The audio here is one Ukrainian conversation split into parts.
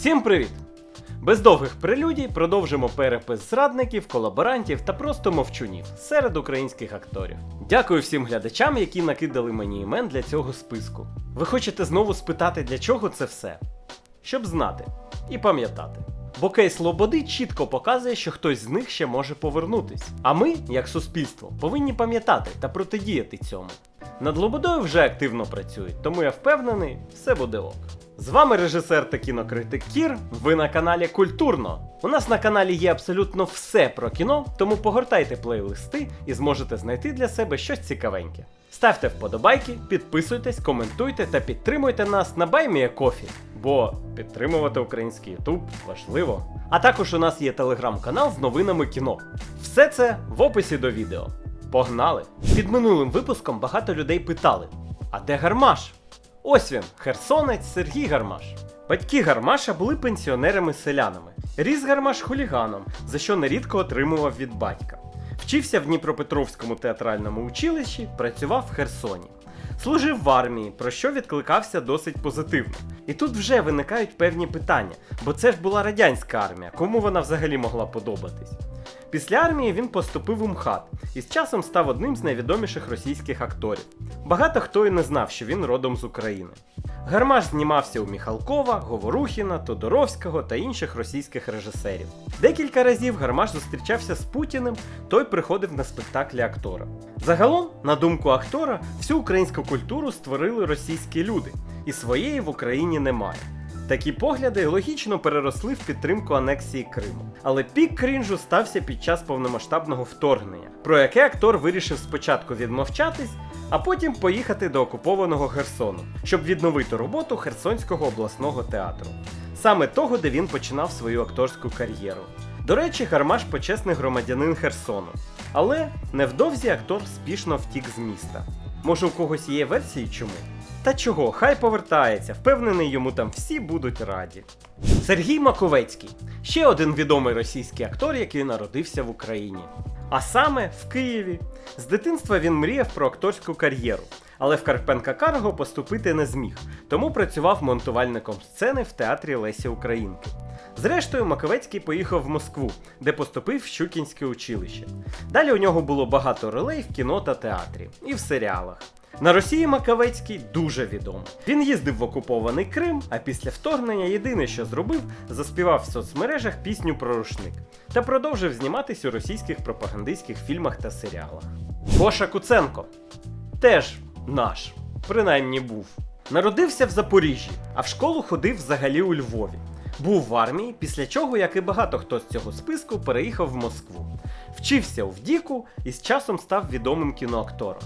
Всім привіт! Без довгих прелюдій продовжимо перепис зрадників, колаборантів та просто мовчунів серед українських акторів. Дякую всім глядачам, які накидали мені імен для цього списку. Ви хочете знову спитати, для чого це все? Щоб знати і пам'ятати. Бо кейс Лободи чітко показує, що хтось з них ще може повернутись. А ми, як суспільство, повинні пам'ятати та протидіяти цьому. Над Лободою вже активно працюють, тому я впевнений, все буде ок. З вами режисер та кінокритик Кір. Ви на каналі Культурно. У нас на каналі є абсолютно все про кіно, тому погортайте плейлисти і зможете знайти для себе щось цікавеньке. Ставте вподобайки, підписуйтесь, коментуйте та підтримуйте нас на BuyMeACoffee, бо підтримувати український YouTube важливо. А також у нас є телеграм-канал з новинами кіно. Все це в описі до відео. Погнали! Під минулим випуском багато людей питали: а де гармаш? Ось він, херсонець Сергій Гармаш. Батьки Гармаша були пенсіонерами-селянами. Ріс Гармаш хуліганом, за що нерідко отримував від батька. Вчився в Дніпропетровському театральному училищі, працював в Херсоні. Служив в армії, про що відкликався досить позитивно. І тут вже виникають певні питання, бо це ж була радянська армія, кому вона взагалі могла подобатись. Після армії він поступив у МХАТ і з часом став одним з найвідоміших російських акторів. Багато хто і не знав, що він родом з України. Гармаш знімався у Міхалкова, Говорухіна, Тодоровського та інших російських режисерів. Декілька разів Гармаш зустрічався з Путіним, той приходив на спектаклі актора. Загалом, на думку актора, всю українську культуру створили російські люди, і своєї в Україні немає. Такі погляди логічно переросли в підтримку анексії Криму. Але пік крінжу стався під час повномасштабного вторгнення, про яке актор вирішив спочатку відмовчатись, а потім поїхати до окупованого Херсону, щоб відновити роботу Херсонського обласного театру, саме того, де він починав свою акторську кар'єру. До речі, Гармаш почесний громадянин Херсону. Але невдовзі актор спішно втік з міста. Може, у когось є версії чому? Та чого, хай повертається, впевнений, йому там всі будуть раді. Сергій Маковецький ще один відомий російський актор, який народився в Україні. А саме в Києві. З дитинства він мріяв про акторську кар'єру, але в Карпенка Карго поступити не зміг, тому працював монтувальником сцени в театрі Лесі Українки. Зрештою, Маковецький поїхав в Москву, де поступив в Щукінське училище. Далі у нього було багато ролей в кіно та театрі і в серіалах. На Росії Макавецький дуже відомий. Він їздив в окупований Крим, а після вторгнення єдине, що зробив, заспівав в соцмережах пісню про рушник та продовжив зніматись у російських пропагандистських фільмах та серіалах. Гоша Куценко теж наш, принаймні був. Народився в Запоріжжі, а в школу ходив взагалі у Львові. Був в армії, після чого, як і багато хто з цього списку, переїхав в Москву. Вчився у Вдіку і з часом став відомим кіноактором.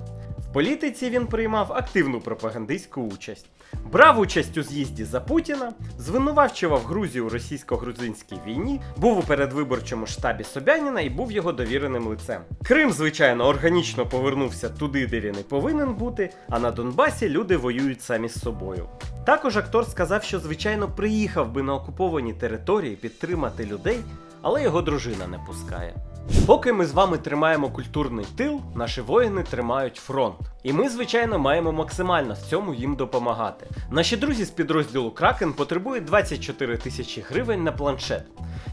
Політиці він приймав активну пропагандистську участь. Брав участь у з'їзді за Путіна, звинувачував Грузію у російсько-грузинській війні, був у передвиборчому штабі Собяніна і був його довіреним лицем. Крим, звичайно, органічно повернувся туди, де він і повинен бути, а на Донбасі люди воюють самі з собою. Також актор сказав, що звичайно приїхав би на окуповані території підтримати людей, але його дружина не пускає. Поки ми з вами тримаємо культурний тил, наші воїни тримають фронт. І ми, звичайно, маємо максимально в цьому їм допомагати. Наші друзі з підрозділу Кракен потребують 24 тисячі гривень на планшет,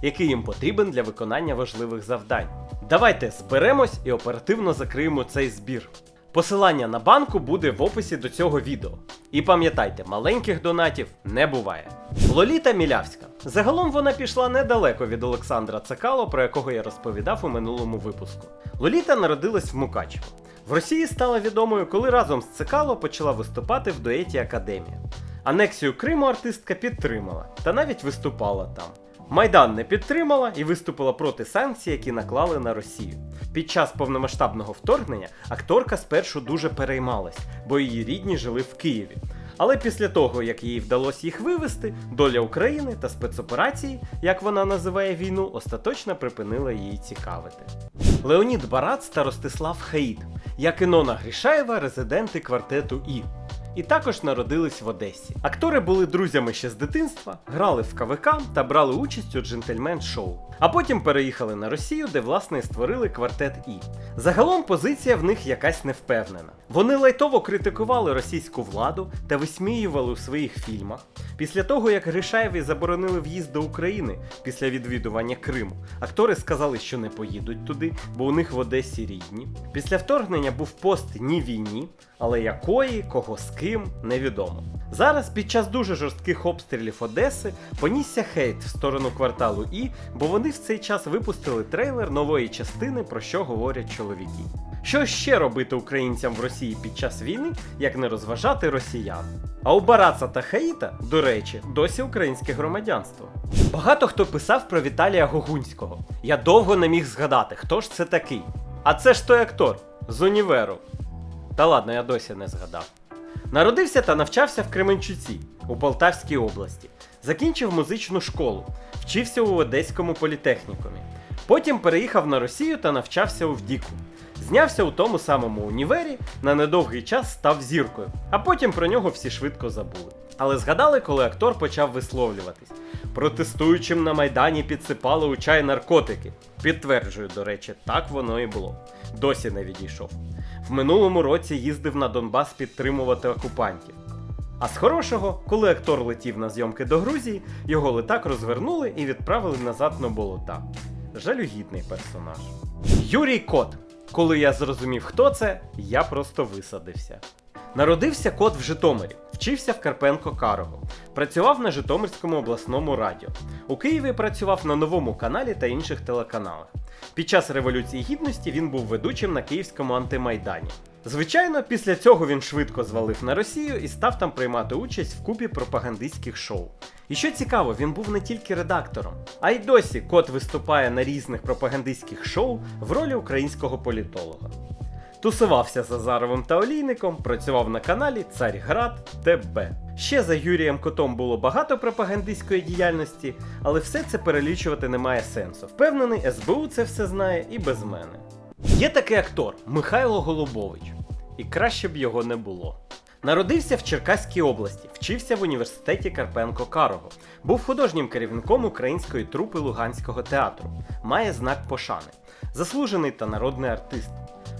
який їм потрібен для виконання важливих завдань. Давайте зберемось і оперативно закриємо цей збір. Посилання на банку буде в описі до цього відео. І пам'ятайте, маленьких донатів не буває. Лоліта Мілявська. Загалом вона пішла недалеко від Олександра Цекало, про якого я розповідав у минулому випуску. Лоліта народилась в Мукачево. В Росії стала відомою, коли разом з Цекало почала виступати в дуеті Академія. Анексію Криму артистка підтримала та навіть виступала там. Майдан не підтримала і виступила проти санкцій, які наклали на Росію. Під час повномасштабного вторгнення акторка спершу дуже переймалась, бо її рідні жили в Києві. Але після того, як їй вдалося їх вивести, доля України та спецоперації, як вона називає війну, остаточно припинила її цікавити. Леонід Барац та Ростислав Хаїд, як і Нона Грішаєва, резиденти квартету І. і також народились в Одесі. Актори були друзями ще з дитинства, грали в КВК та брали участь у джентльмен шоу. А потім переїхали на Росію, де власне і створили квартет І. Загалом позиція в них якась невпевнена. Вони лайтово критикували російську владу та висміювали у своїх фільмах. Після того, як Гришаєві заборонили в'їзд до України після відвідування Криму, актори сказали, що не поїдуть туди, бо у них в Одесі рідні. Після вторгнення був пост ні війні, але якої, кого з ким, невідомо. Зараз під час дуже жорстких обстрілів Одеси понісся хейт в сторону кварталу І, бо вони в цей час випустили трейлер нової частини, про що говорять чоловіки. Що ще робити українцям в Росії під час війни, як не розважати росіян? А у Бараца та Хаїта, до речі, досі українське громадянство. Багато хто писав про Віталія Гогунського. Я довго не міг згадати, хто ж це такий. А це ж той актор з універу. Та ладно, я досі не згадав. Народився та навчався в Кременчуці у Полтавській області. Закінчив музичну школу, вчився у Одеському політехнікумі. Потім переїхав на Росію та навчався у Вдіку. Знявся у тому самому універі, на недовгий час став зіркою, а потім про нього всі швидко забули. Але згадали, коли актор почав висловлюватись. Протестуючим на Майдані підсипали у чай наркотики. Підтверджую, до речі, так воно і було. Досі не відійшов. В минулому році їздив на Донбас підтримувати окупантів. А з хорошого, коли актор летів на зйомки до Грузії, його летак розвернули і відправили назад на болота. Жалюгідний персонаж. Юрій Кот. Коли я зрозумів, хто це, я просто висадився. Народився кот в Житомирі, вчився в Карпенко Карого, працював на Житомирському обласному радіо. У Києві працював на новому каналі та інших телеканалах. Під час Революції Гідності він був ведучим на київському антимайдані. Звичайно, після цього він швидко звалив на Росію і став там приймати участь в купі пропагандистських шоу. І що цікаво, він був не тільки редактором, а й досі кот виступає на різних пропагандистських шоу в ролі українського політолога. Тусувався з Азаровим та Олійником, працював на каналі Царьград ТБ. Ще за Юрієм Котом було багато пропагандистської діяльності, але все це перелічувати немає сенсу. Впевнений, СБУ це все знає і без мене. Є такий актор Михайло Голубович, і краще б його не було. Народився в Черкаській області, вчився в університеті Карпенко Карого, був художнім керівником української трупи Луганського театру, має знак пошани, заслужений та народний артист.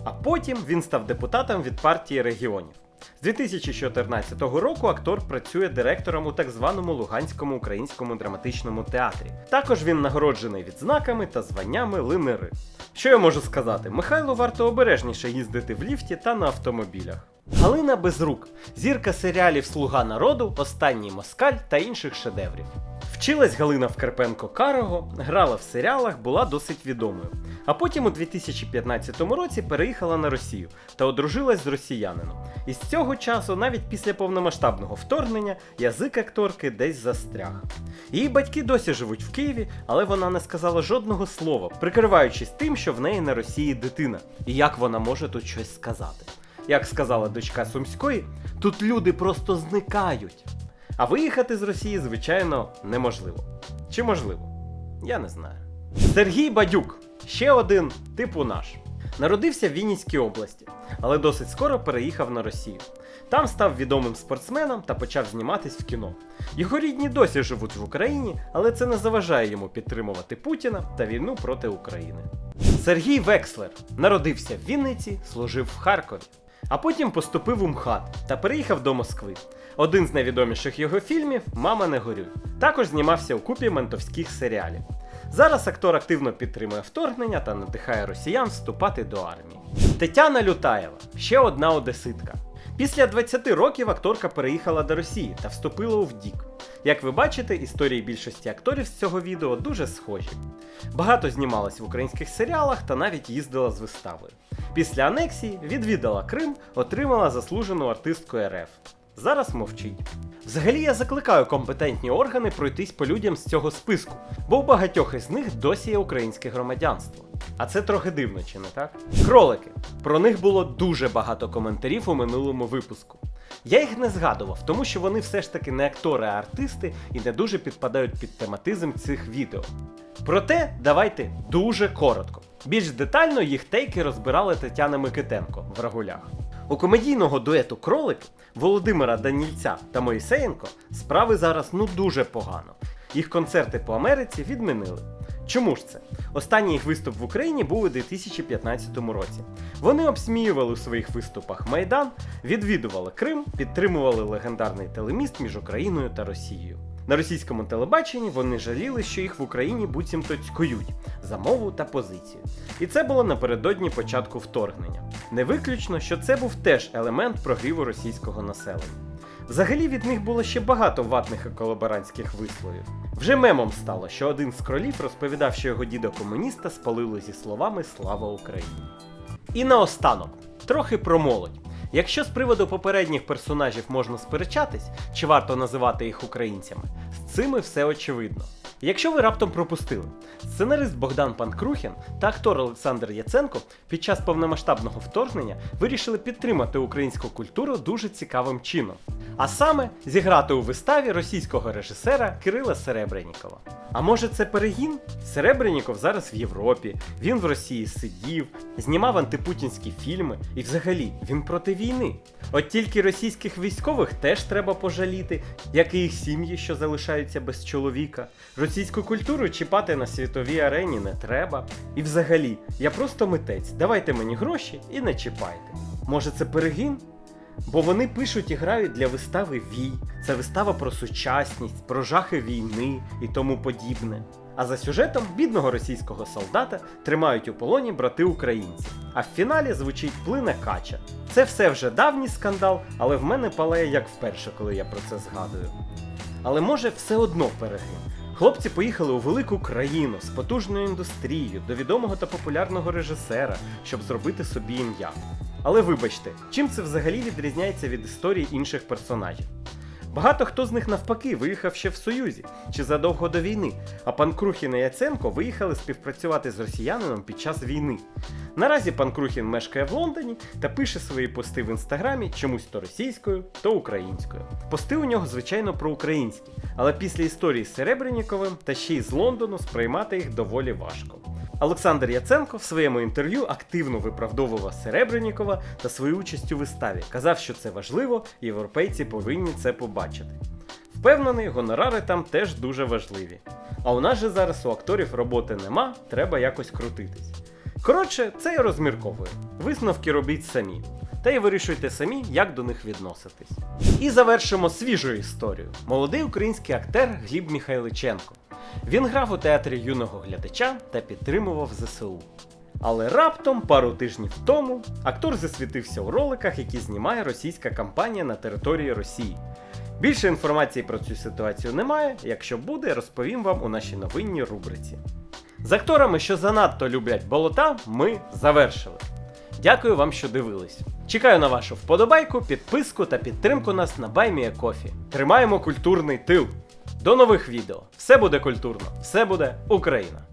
А потім він став депутатом від партії регіонів. З 2014 року актор працює директором у так званому Луганському українському драматичному театрі. Також він нагороджений відзнаками та званнями линери. Що я можу сказати? Михайлу варто обережніше їздити в ліфті та на автомобілях. Галина Безрук, зірка серіалів Слуга народу, Останній москаль та інших шедеврів. Вчилась Галина в Карпенко Карого, грала в серіалах, була досить відомою. А потім у 2015 році переїхала на Росію та одружилась з росіянином. І з цього часу, навіть після повномасштабного вторгнення, язик акторки десь застряг. Її батьки досі живуть в Києві, але вона не сказала жодного слова, прикриваючись тим, що в неї на Росії дитина, і як вона може тут щось сказати. Як сказала дочка Сумської, тут люди просто зникають. А виїхати з Росії, звичайно, неможливо. Чи можливо? Я не знаю. Сергій Бадюк ще один типу наш. Народився в Вінницькій області, але досить скоро переїхав на Росію. Там став відомим спортсменом та почав зніматись в кіно. Його рідні досі живуть в Україні, але це не заважає йому підтримувати Путіна та війну проти України. Сергій Векслер народився в Вінниці, служив в Харкові, а потім поступив у МХАТ та переїхав до Москви. Один з найвідоміших його фільмів Мама не горюй. Також знімався у купі ментовських серіалів. Зараз актор активно підтримує вторгнення та надихає росіян вступати до армії. Тетяна Лютаєва ще одна одеситка. Після 20 років акторка переїхала до Росії та вступила у ВДІК. Як ви бачите, історії більшості акторів з цього відео дуже схожі. Багато знімалась в українських серіалах та навіть їздила з виставою. Після анексії відвідала Крим, отримала заслужену артистку РФ. Зараз мовчить. Взагалі я закликаю компетентні органи пройтись по людям з цього списку, бо у багатьох із них досі є українське громадянство. А це трохи дивно, чи не так? Кролики. Про них було дуже багато коментарів у минулому випуску. Я їх не згадував, тому що вони все ж таки не актори, а артисти і не дуже підпадають під тематизм цих відео. Проте давайте дуже коротко. Більш детально їх тейки розбирала Тетяна Микитенко в рагулях. У комедійного дуету Кролики Володимира Данільця та Моїсеєнко справи зараз ну дуже погано. Їх концерти по Америці відмінили. Чому ж це? Останній їх виступ в Україні був у 2015 році. Вони обсміювали у своїх виступах Майдан, відвідували Крим, підтримували легендарний телеміст між Україною та Росією. На російському телебаченні вони жаліли, що їх в Україні буцімто цькують за мову та позицію. І це було напередодні початку вторгнення. Не виключно, що це був теж елемент прогріву російського населення. Взагалі від них було ще багато ватних і колаборантських висловів. Вже мемом стало, що один з кролів розповідав, що його діда комуніста спалили зі словами Слава Україні. І наостанок, трохи про молодь. Якщо з приводу попередніх персонажів можна сперечатись, чи варто називати їх українцями, з цими все очевидно. Якщо ви раптом пропустили, сценарист Богдан Панкрухін та актор Олександр Яценко під час повномасштабного вторгнення вирішили підтримати українську культуру дуже цікавим чином. А саме зіграти у виставі російського режисера Кирила Серебренікова. А може це перегін? Серебреніков зараз в Європі, він в Росії сидів, знімав антипутінські фільми і взагалі він проти війни. От тільки російських військових теж треба пожаліти, як і їх сім'ї, що залишаються без чоловіка. Російську культуру чіпати на світовій арені не треба. І взагалі, я просто митець, давайте мені гроші і не чіпайте. Може це перегін? Бо вони пишуть і грають для вистави Вій. Це вистава про сучасність, про жахи війни і тому подібне. А за сюжетом бідного російського солдата тримають у полоні брати українці. А в фіналі звучить плине кача. Це все вже давній скандал, але в мене палає як вперше, коли я про це згадую. Але може все одно перегин. Хлопці поїхали у велику країну з потужною індустрією до відомого та популярного режисера, щоб зробити собі ім'я. Але вибачте, чим це взагалі відрізняється від історії інших персонажів? Багато хто з них навпаки виїхав ще в Союзі чи задовго до війни, а пан Крухін і Яценко виїхали співпрацювати з росіянином під час війни. Наразі пан Крухін мешкає в Лондоні та пише свої пости в інстаграмі чомусь то російською, то українською. Пости у нього, звичайно, про українські, але після історії з Серебренніковим та ще й з Лондону сприймати їх доволі важко. Олександр Яценко в своєму інтерв'ю активно виправдовував Серебреннікова та свою участь у виставі. Казав, що це важливо, європейці повинні це побачити. Впевнений, гонорари там теж дуже важливі. А у нас же зараз у акторів роботи нема, треба якось крутитись. Коротше, це я розмірковую. Висновки робіть самі. Та й вирішуйте самі, як до них відноситись. І завершимо свіжу історію. Молодий український актер Гліб Міхайличенко. Він грав у театрі юного глядача та підтримував ЗСУ. Але раптом, пару тижнів тому, актор засвітився у роликах, які знімає російська кампанія на території Росії. Більше інформації про цю ситуацію немає. Якщо буде, розповім вам у нашій новинній рубриці. З акторами, що занадто люблять болота, ми завершили. Дякую вам, що дивились. Чекаю на вашу вподобайку, підписку та підтримку нас на BuyMeACoffee. Тримаємо культурний тил. До нових відео. Все буде культурно, все буде Україна!